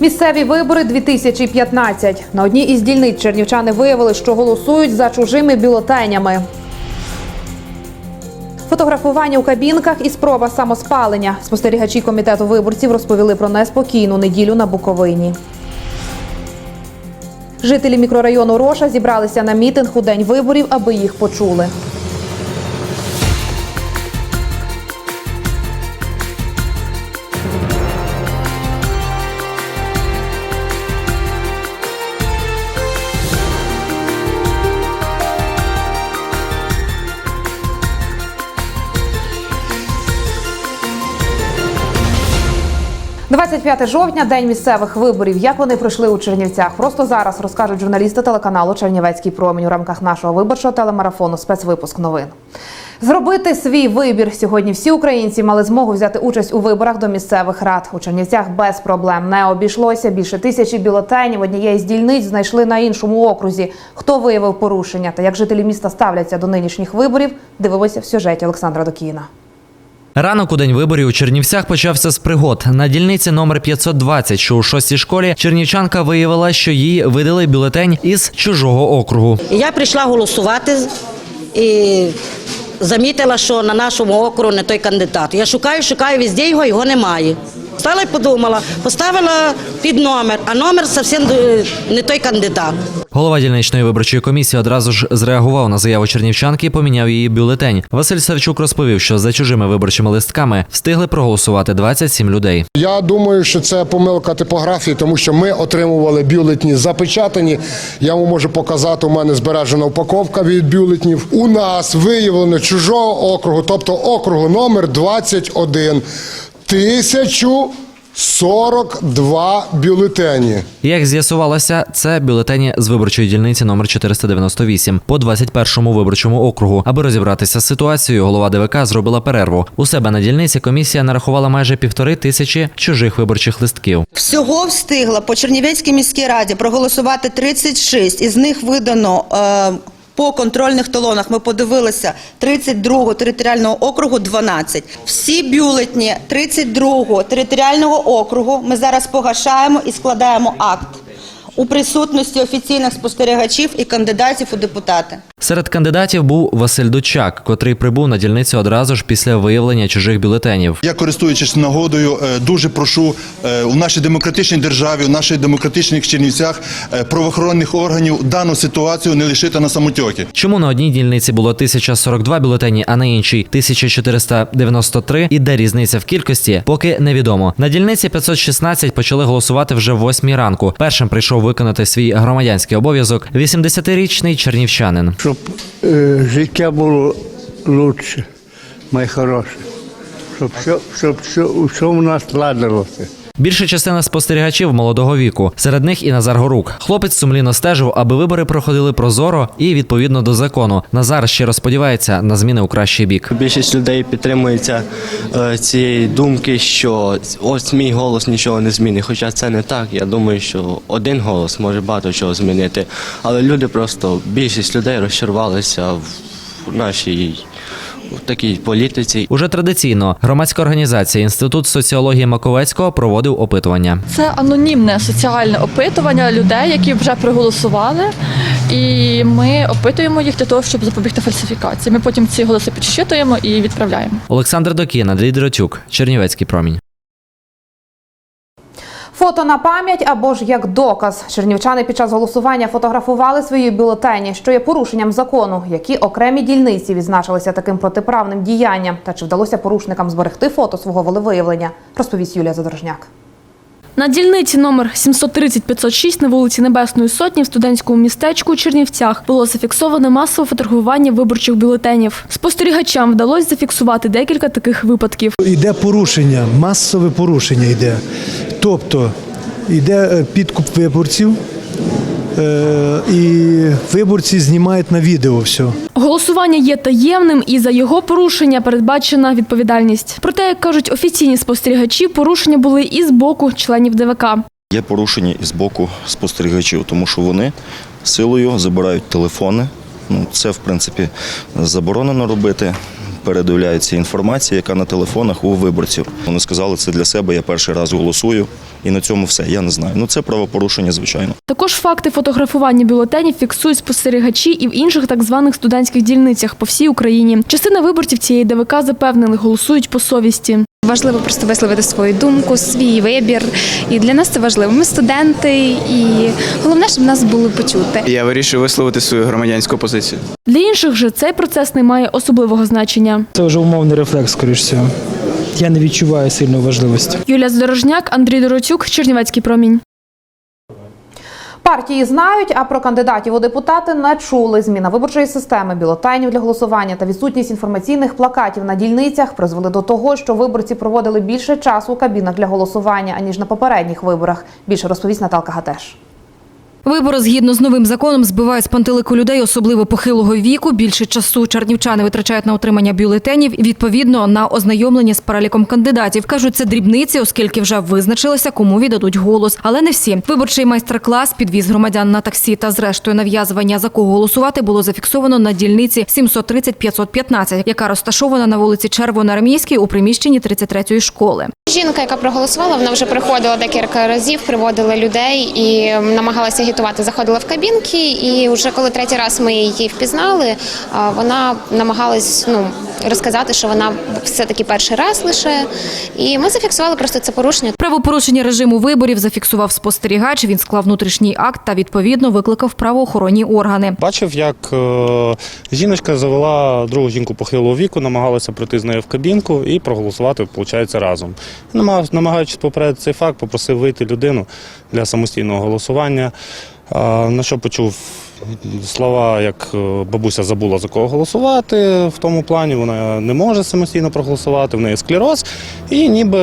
Місцеві вибори 2015. На одній із дільниць чернівчани виявили, що голосують за чужими бюлетенями. Фотографування у кабінках і спроба самоспалення. Спостерігачі комітету виборців розповіли про неспокійну неділю на Буковині. Жителі мікрорайону Роша зібралися на мітинг у день виборів, аби їх почули. – 25 жовтня, день місцевих виборів. Як вони пройшли у Чернівцях? Просто зараз розкажуть журналісти телеканалу Чернівецький промінь у рамках нашого виборчого телемарафону. Спецвипуск новин. Зробити свій вибір сьогодні. Всі українці мали змогу взяти участь у виборах до місцевих рад. У Чернівцях без проблем не обійшлося. Більше тисячі бюлетенів однієї з дільниць знайшли на іншому окрузі. Хто виявив порушення та як жителі міста ставляться до нинішніх виборів? Дивимося в сюжеті Олександра Докіна. Ранок у день виборів у Чернівцях почався з пригод. На дільниці номер 520, що у шостій школі, чернівчанка виявила, що їй видали бюлетень із чужого округу. Я прийшла голосувати і замітила, що на нашому округу не той кандидат. Я шукаю, шукаю везде його, його немає. Стала і подумала, поставила під номер, а номер зовсім е, не той кандидат. Голова дільничної виборчої комісії одразу ж зреагував на заяву чернівчанки і поміняв її бюлетень. Василь Савчук розповів, що за чужими виборчими листками встигли проголосувати 27 людей. Я думаю, що це помилка типографії, тому що ми отримували бюлетні запечатані. Я вам можу показати, у мене збережена упаковка від бюлетнів. У нас виявлено чужого округу, тобто округу номер 21. 1042 бюлетені. Як з'ясувалося, це бюлетені з виборчої дільниці номер 498 по 21-му виборчому округу. Аби розібратися з ситуацією, голова ДВК зробила перерву. У себе на дільниці комісія нарахувала майже півтори тисячі чужих виборчих листків. Всього встигла по Чернівецькій міській раді проголосувати 36, із них видано е, по контрольних талонах. Ми подивилися 32-го територіального округу 12. Всі бюлетні 32-го територіального округу ми зараз погашаємо і складаємо акт у присутності офіційних спостерігачів і кандидатів у депутати. Серед кандидатів був Василь Дучак, котрий прибув на дільницю одразу ж після виявлення чужих бюлетенів. Я користуючись нагодою, е, дуже прошу е, у нашій демократичній державі, у наших демократичних Чернівцях е, правоохоронних органів дану ситуацію не лишити на самотьокі. Чому на одній дільниці було 1042 бюлетені, а на іншій 1493 і де різниця в кількості, поки невідомо. На дільниці 516 почали голосувати вже в 8 ранку. Першим прийшов виконати свій громадянський обов'язок 80-річний чернівчанин. Щоб е, життя було краще, найхороше, щоб все, щоб все, все у нас ладилося. Більша частина спостерігачів молодого віку. Серед них і Назар Горук. Хлопець сумлінно стежив, аби вибори проходили прозоро і відповідно до закону. Назар щиро сподівається на зміни у кращий бік. Більшість людей підтримується е, цієї думки, що ось мій голос нічого не змінить. Хоча це не так. Я думаю, що один голос може багато чого змінити. Але люди просто більшість людей розчарувалися в нашій в такій політиці. Уже традиційно громадська організація Інститут соціології Маковецького проводив опитування. Це анонімне соціальне опитування людей, які вже проголосували, і ми опитуємо їх для того, щоб запобігти фальсифікації. Ми потім ці голоси підсчитуємо і відправляємо. Олександр Докіна, Андрій Дротюк, Чернівецький промінь. Фото на пам'ять або ж як доказ. Чернівчани під час голосування фотографували свої бюлетені, що є порушенням закону, які окремі дільниці відзначилися таким протиправним діянням. Та чи вдалося порушникам зберегти фото свого волевиявлення, розповість Юлія Задорожняк. На дільниці номер 730-506 на вулиці Небесної Сотні в студентському містечку у Чернівцях було зафіксовано масове фотографування виборчих бюлетенів. Спостерігачам вдалося зафіксувати декілька таких випадків. Йде порушення, масове порушення йде. Тобто йде е, підкуп виборців, і виборці знімають на відео все. Голосування є таємним і за його порушення передбачена відповідальність. Проте, як кажуть офіційні спостерігачі, порушення були і з боку членів ДВК. Є порушення і з боку спостерігачів, тому що вони силою забирають телефони. Ну, це, в принципі, заборонено робити. Передивляються інформація, яка на телефонах у виборців. Вони сказали, це для себе, я перший раз голосую, і на цьому все. Я не знаю. Ну це правопорушення, звичайно. Також факти фотографування бюлетенів фіксують спостерігачі і в інших так званих студентських дільницях по всій Україні. Частина виборців цієї ДВК запевнили, голосують по совісті. Важливо просто висловити свою думку, свій вибір. І для нас це важливо. Ми студенти, і головне, щоб нас було почути. Я вирішив висловити свою громадянську позицію. Для інших же цей процес не має особливого значення. Це вже умовний рефлекс, скоріш всього. Я не відчуваю сильної важливості. Юлія Здорожняк, Андрій Доротюк, Чернівецький промінь. Партії знають, а про кандидатів у депутати не чули. Зміна виборчої системи, бюлетенів для голосування та відсутність інформаційних плакатів на дільницях призвели до того, що виборці проводили більше часу у кабінах для голосування аніж на попередніх виборах. Більше розповість Наталка Гатеш. Вибори згідно з новим законом збивають з пантелику людей, особливо похилого віку. Більше часу чернівчани витрачають на отримання бюлетенів і відповідно на ознайомлення з переліком кандидатів. кажуть, це дрібниці, оскільки вже визначилися, кому віддадуть голос. Але не всі. Виборчий майстер-клас, підвіз громадян на таксі та зрештою нав'язування за кого голосувати було зафіксовано на дільниці 730-515, яка розташована на вулиці Червоноармійській у приміщенні 33-ї школи. Жінка, яка проголосувала, вона вже приходила декілька разів, приводила людей і намагалася агітувати. Заходила в кабінки, і вже коли третій раз ми її впізнали, вона намагалась ну розказати, що вона все таки перший раз лише. І ми зафіксували просто це порушення. Правопорушення режиму виборів зафіксував спостерігач. Він склав внутрішній акт та відповідно викликав правоохоронні органи. Бачив, як е, жіночка завела другу жінку похилого віку, намагалася прийти з нею в кабінку і проголосувати, виходить, разом. Намагав- Намагаючись попередити цей факт, попросив вийти людину для самостійного голосування. На що почув слова, як е, бабуся забула за кого голосувати в тому плані, вона не може самостійно проголосувати, в неї склероз. І ніби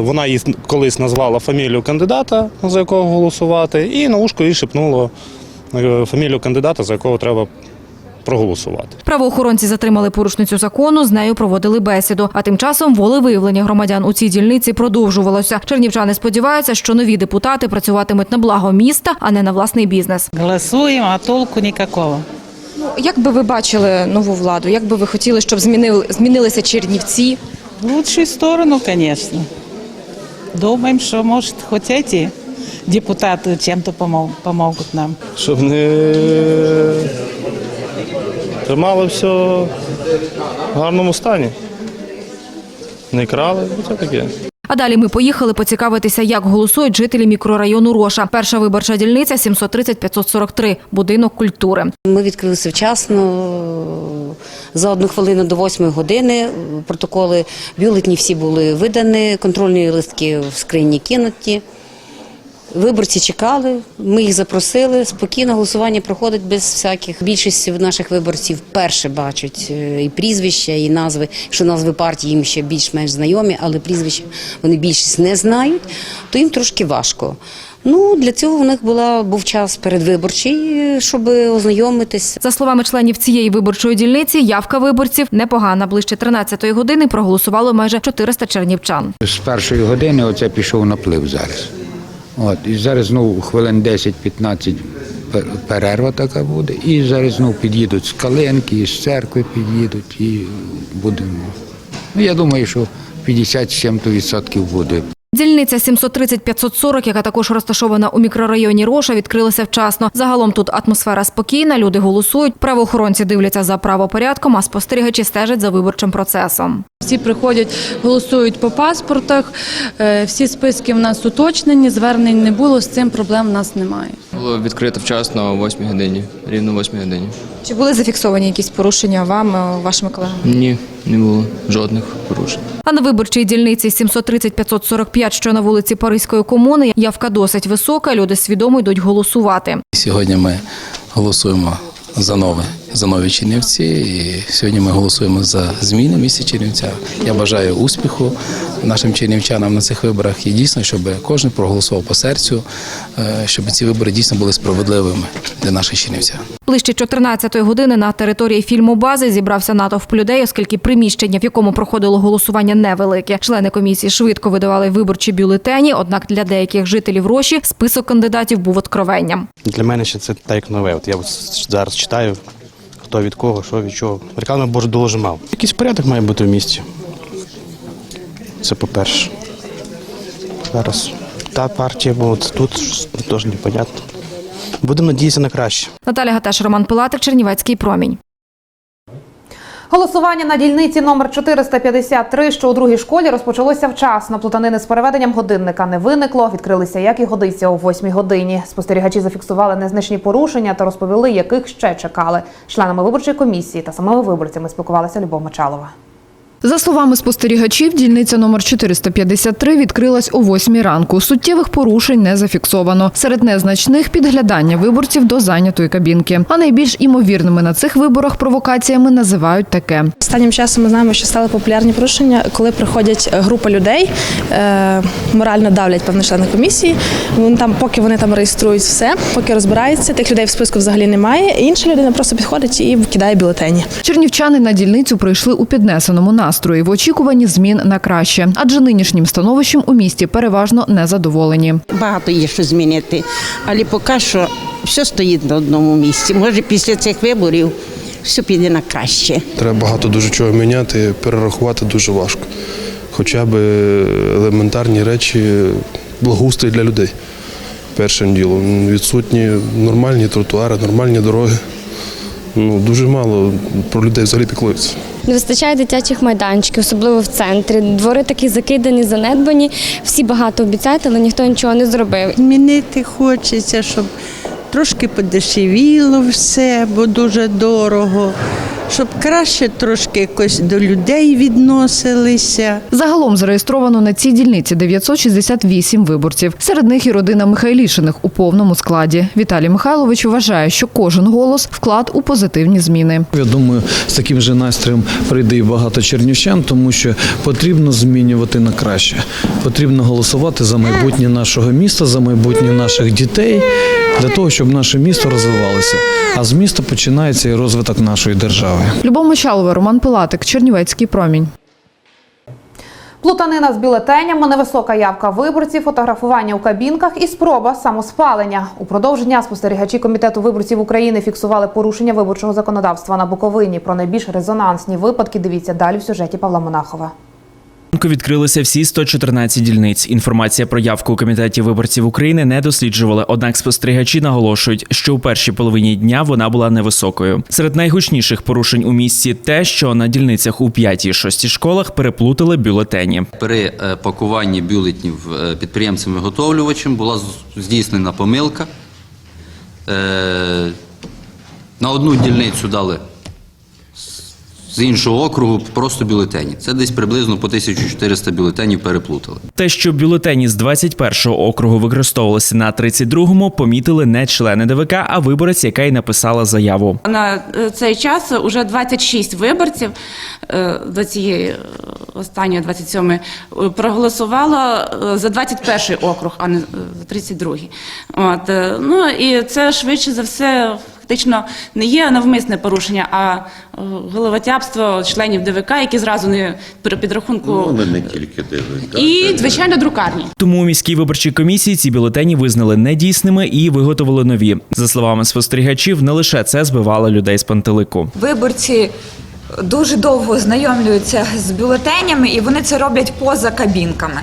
вона їй колись назвала фамілію кандидата, за якого голосувати, і на ушко їй шепнуло е, фамілію кандидата, за якого треба проголосувати. Правоохоронці затримали порушницю закону, з нею проводили бесіду. А тим часом волевиявлення громадян у цій дільниці продовжувалося. Чернівчани сподіваються, що нові депутати працюватимуть на благо міста, а не на власний бізнес. Голосуємо, а толку ніякого. Ну як би ви бачили нову владу? Як би ви хотіли, щоб змінили змінилися Чернівці? В лучшую сторону, конечно. Думаем, что, может, хоть эти депутаты чем-то помог- нам. Щоб не тримали все в гарному стані. Не крали, це таке. А далі ми поїхали поцікавитися, як голосують жителі мікрорайону Роша. Перша виборча дільниця 730-543, будинок культури. Ми відкрилися вчасно за одну хвилину до восьмої години. Протоколи бюлетні всі були видані, контрольні листки в скрині кинуті. Виборці чекали, ми їх запросили. Спокійно голосування проходить без всяких. Більшість наших виборців перше бачать е, і прізвища, і назви. Що назви партії їм ще більш-менш знайомі, але прізвища вони більшість не знають, то їм трошки важко. Ну для цього в них була був час передвиборчий, е, щоб ознайомитися. За словами членів цієї виборчої дільниці, явка виборців непогана. Ближче 13-ї години проголосувало майже 400 чернівчан. З першої години оце пішов наплив зараз. От, і зараз знову хвилин 10-15 перерва така буде. І зараз знову під'їдуть з Калинки, і з церкви під'їдуть і будемо. Ну, я думаю, що 50-70% буде. Дільниця 730-540, яка також розташована у мікрорайоні Роша, відкрилася вчасно. Загалом тут атмосфера спокійна, люди голосують, правоохоронці дивляться за правопорядком, а спостерігачі стежать за виборчим процесом. Всі приходять, голосують по паспортах. е, Всі списки в нас уточнені, звернень не було. З цим проблем в нас немає. Було відкрито вчасно о 8 годині, рівно о 8 годині. Чи були зафіксовані якісь порушення вам, е, вашими колегами? Ні, не було жодних порушень. А на виборчій дільниці 730-545, що на вулиці Паризької комуни, явка досить висока. Люди свідомо йдуть голосувати. Сьогодні ми голосуємо за нове, за нові Чернівці. І сьогодні ми голосуємо за зміни в місті Чернівця. Я бажаю успіху нашим чернівчанам на цих виборах і дійсно, щоб кожен проголосував по серцю, е, щоб ці вибори дійсно були справедливими для наших чернівця. Ближче 14-ї години на території фільмобази зібрався натовп людей, оскільки приміщення, в якому проходило голосування, невелике. Члени комісії швидко видавали виборчі бюлетені. Однак для деяких жителів Роші список кандидатів був откровенням. Для мене ще це так як нове. От я зараз читаю, хто від кого, що від чого. Реклами боже дуже мав. Якийсь порядок має бути в місті. Це по-перше. Зараз та партія, бо тут теж непонятно. Будемо надіятися на краще. Наталя Гатеш, Роман Пилатик, Чернівецький промінь. Голосування на дільниці номер 453, що у другій школі, розпочалося вчасно. Плутанини з переведенням годинника не виникло. Відкрилися, як і годиться, о 8 годині. Спостерігачі зафіксували незначні порушення та розповіли, яких ще чекали. Членами виборчої комісії та самими виборцями спілкувалася Любов Мочалова. За словами спостерігачів, дільниця номер 453 відкрилась о 8 ранку. Суттєвих порушень не зафіксовано. Серед незначних підглядання виборців до зайнятої кабінки. А найбільш імовірними на цих виборах провокаціями називають таке. Останнім часом ми знаємо, що стали популярні порушення, коли приходять е, група людей, е, морально давлять певні члени комісії. Вони там, поки вони там реєструють все, поки розбираються, тих людей в списку взагалі немає. Інша людина просто підходить і кидає бюлетені. Чернівчани на дільницю прийшли у піднесеному настрої в очікуванні змін на краще, адже нинішнім становищем у місті переважно незадоволені. Багато є що змінити, але поки що все стоїть на одному місці. Може, після цих виборів все піде на краще. Треба багато дуже чого міняти, перерахувати дуже важко. Хоча б елементарні речі, благоустрій для людей. Першим ділом. Відсутні нормальні тротуари, нормальні дороги. Ну, дуже мало про людей взагалі піклуються. Не вистачає дитячих майданчиків, особливо в центрі. Двори такі закидані, занедбані. Всі багато обіцяють, але ніхто нічого не зробив. Змінити хочеться, щоб трошки подешевіло все, бо дуже дорого. Щоб краще трошки якось до людей відносилися. Загалом зареєстровано на цій дільниці 968 виборців. Серед них і родина Михайлішиних у повному складі. Віталій Михайлович вважає, що кожен голос вклад у позитивні зміни. Я думаю, з таким же настроєм прийде і багато чернівчан, тому що потрібно змінювати на краще. Потрібно голосувати за майбутнє нашого міста, за майбутнє наших дітей, для того, щоб наше місто розвивалося. А з міста починається і розвиток нашої держави. Любов Мочалова, Роман Пилатик, Чернівецький промінь. Плутанина з бюлетенями, невисока явка виборців, фотографування у кабінках і спроба самоспалення. Упродовж дня спостерігачі комітету виборців України фіксували порушення виборчого законодавства на Буковині. Про найбільш резонансні випадки дивіться далі в сюжеті Павла Монахова. Відкрилися всі 114 дільниць. Інформація про явку у комітеті виборців України не досліджували. Однак спостерігачі наголошують, що у першій половині дня вона була невисокою. Серед найгучніших порушень у місті те, що на дільницях у 5-6 школах переплутали бюлетені. При е, пакуванні бюлетнів е, підприємцем-виготовлювачем була здійснена помилка. Е, На одну дільницю дали з- іншого округу просто бюлетені. Це десь приблизно по 1400 бюлетенів переплутали. Те, що бюлетені з 21-го округу використовувалися на 32-му, помітили не члени ДВК, а виборець, яка й написала заяву. На е, цей час уже 26 виборців е, до цієї е, останньої 27-ї е, проголосувало за 21-й округ, а не за 32-й. От, ну і це швидше за все фактично не є навмисне порушення, а е, головотябство членів ДВК, які зразу не при підрахунку не тільки ДВК. і, звичайно, друкарні. Тому у міській виборчій комісії ці бюлетені визнали недійсними і виготовили нові. За словами спостерігачів, не лише це збивало людей з пантелику. Виборці дуже довго знайомлюються з бюлетенями, і вони це роблять поза кабінками.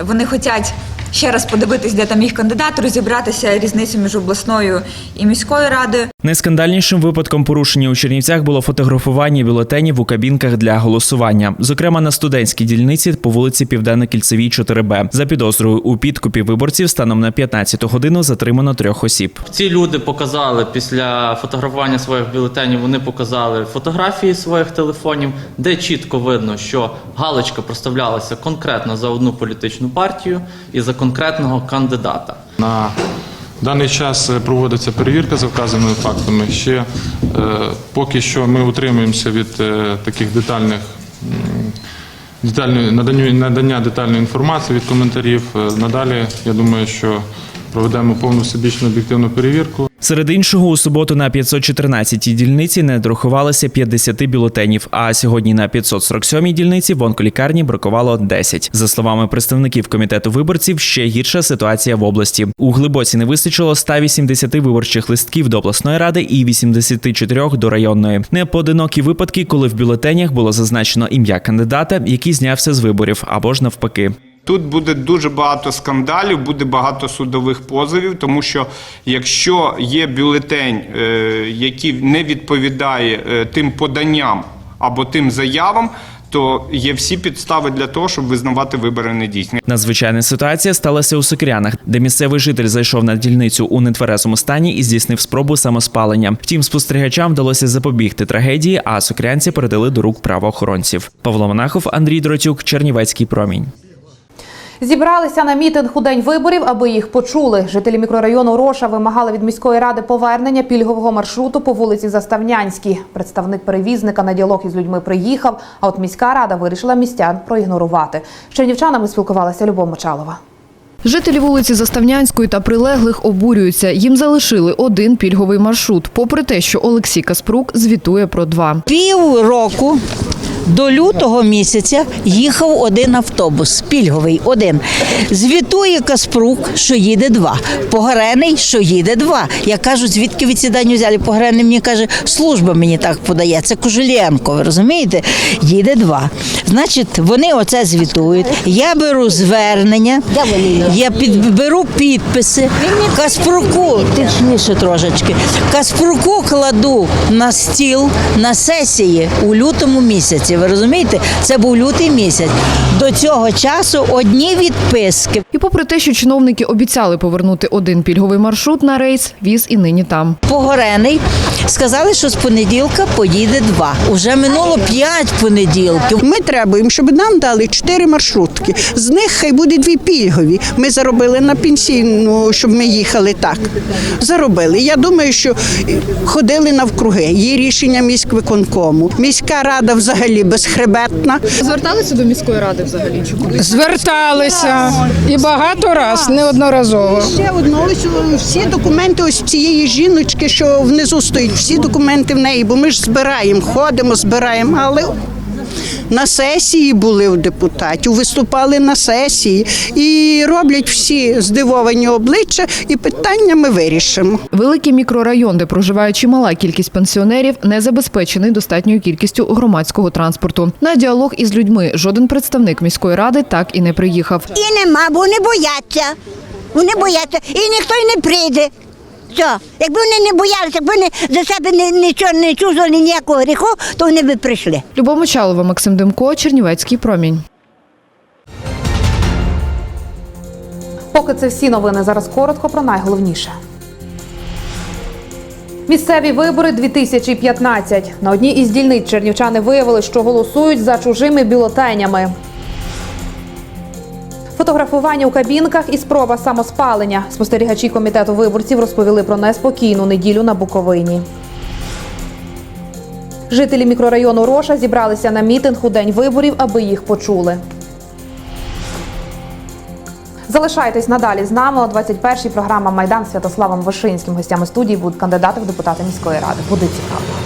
Вони хочуть ще раз подивитись, де там їх кандидат, розібратися різницю між обласною і міською радою. Найскандальнішим випадком порушення у Чернівцях було фотографування бюлетенів у кабінках для голосування, зокрема на студентській дільниці по вулиці Південно-Кільцевій, 4Б. За підозрою у підкупі виборців станом на 15 годину затримано трьох осіб. Ці люди показали після фотографування своїх бюлетенів, вони показали фотографії своїх телефонів, де чітко видно, що галочка проставлялася конкретно за одну політичну партію і за конкретного кандидата. На даний час е, проводиться перевірка за вказаними фактами. Ще е, поки що ми утримуємося від е, таких детальних детальної надання, детальної інформації від коментарів. Надалі я думаю, що проведемо повну всебічну об'єктивну перевірку. Серед іншого, у суботу на 514-й дільниці не дорахувалося 50 бюлетенів, а сьогодні на 547-й дільниці в онколікарні бракувало 10. За словами представників комітету виборців, ще гірша ситуація в області. У глибоці не вистачило 180 виборчих листків до обласної ради і 84 до районної. Непоодинокі випадки, коли в бюлетенях було зазначено ім'я кандидата, який знявся з виборів, або ж навпаки. Тут буде дуже багато скандалів, буде багато судових позовів, тому що якщо є бюлетень, е, який не відповідає е, тим поданням або тим заявам, то є всі підстави для того, щоб визнавати вибори недійсними. Надзвичайна ситуація сталася у Сокирянах, де місцевий житель зайшов на дільницю у нетверезому стані і здійснив спробу самоспалення. Втім, спостерігачам вдалося запобігти трагедії, а сокирянці передали до рук правоохоронців. Павло Монахов, Андрій Дротюк, Чернівецький промінь. Зібралися на мітинг у день виборів, аби їх почули. Жителі мікрорайону Роша вимагали від міської ради повернення пільгового маршруту по вулиці Заставнянській. Представник перевізника на діалог із людьми приїхав, а от міська рада вирішила містян проігнорувати. З чернівчанами спілкувалася Любов Мочалова. Жителі вулиці Заставнянської та прилеглих обурюються. Їм залишили один пільговий маршрут, попри те, що Олексій Каспрук звітує про два. Пів року до лютого місяця їхав один автобус, пільговий один. Звітує Каспрук, що їде два. Погорений, що їде два. Я кажу, звідки ви ці дані взяли? Погорений мені каже, служба мені так подає. Це Кожелєнко, ви розумієте? Їде два. Значить, вони оце звітують. Я беру звернення, я під, беру підписи. Каспруку, тихніше трошечки. Каспруку кладу на стіл на сесії у лютому місяці. Ви розумієте? Це був лютий місяць. До цього часу одні відписки. І попри те, що чиновники обіцяли повернути один пільговий маршрут на рейс, віз і нині там. Погорений. Сказали, що з понеділка поїде два. Уже минуло п'ять понеділків. Ми требуємо, щоб нам дали чотири маршрутки. З них хай буде дві пільгові. Ми заробили на пенсійну, щоб ми їхали так. Заробили. Я думаю, що ходили навкруги. Є рішення міськвиконкому. Міська рада взагалі безхребетна. Зверталися до міської ради взагалі? Чи Зверталися і багато раз, неодноразово. Ще одного всі документи ось цієї жіночки, що внизу стоїть, всі документи в неї, бо ми ж збираємо, ходимо, збираємо, але. На сесії були у депутатів, виступали на сесії і роблять всі здивовані обличчя, і питання ми вирішимо. Великий мікрорайон, де проживає чимала кількість пенсіонерів, не забезпечений достатньою кількістю громадського транспорту. На діалог із людьми жоден представник міської ради так і не приїхав. І нема, бо вони бояться. Вони бояться, і ніхто й не прийде. Все. Якби вони не боялися, якби вони за себе не- нічого не чужили ніякого гріху, то вони б прийшли. Любов Мочалова, Максим Демко, Чернівецький промінь. Поки це всі новини. Зараз коротко про найголовніше. Місцеві вибори 2015. На одній із дільниць чернівчани виявили, що голосують за чужими бюлетенями. Фотографування у кабінках і спроба самоспалення. Спостерігачі комітету виборців розповіли про неспокійну неділю на Буковині. Жителі мікрорайону Роша зібралися на мітинг у день виборів, аби їх почули. Залишайтесь надалі з нами. О 21-й програма Майдан Святославом Вишинським. Гостями студії будуть кандидати в депутати міської ради. Буде цікаво.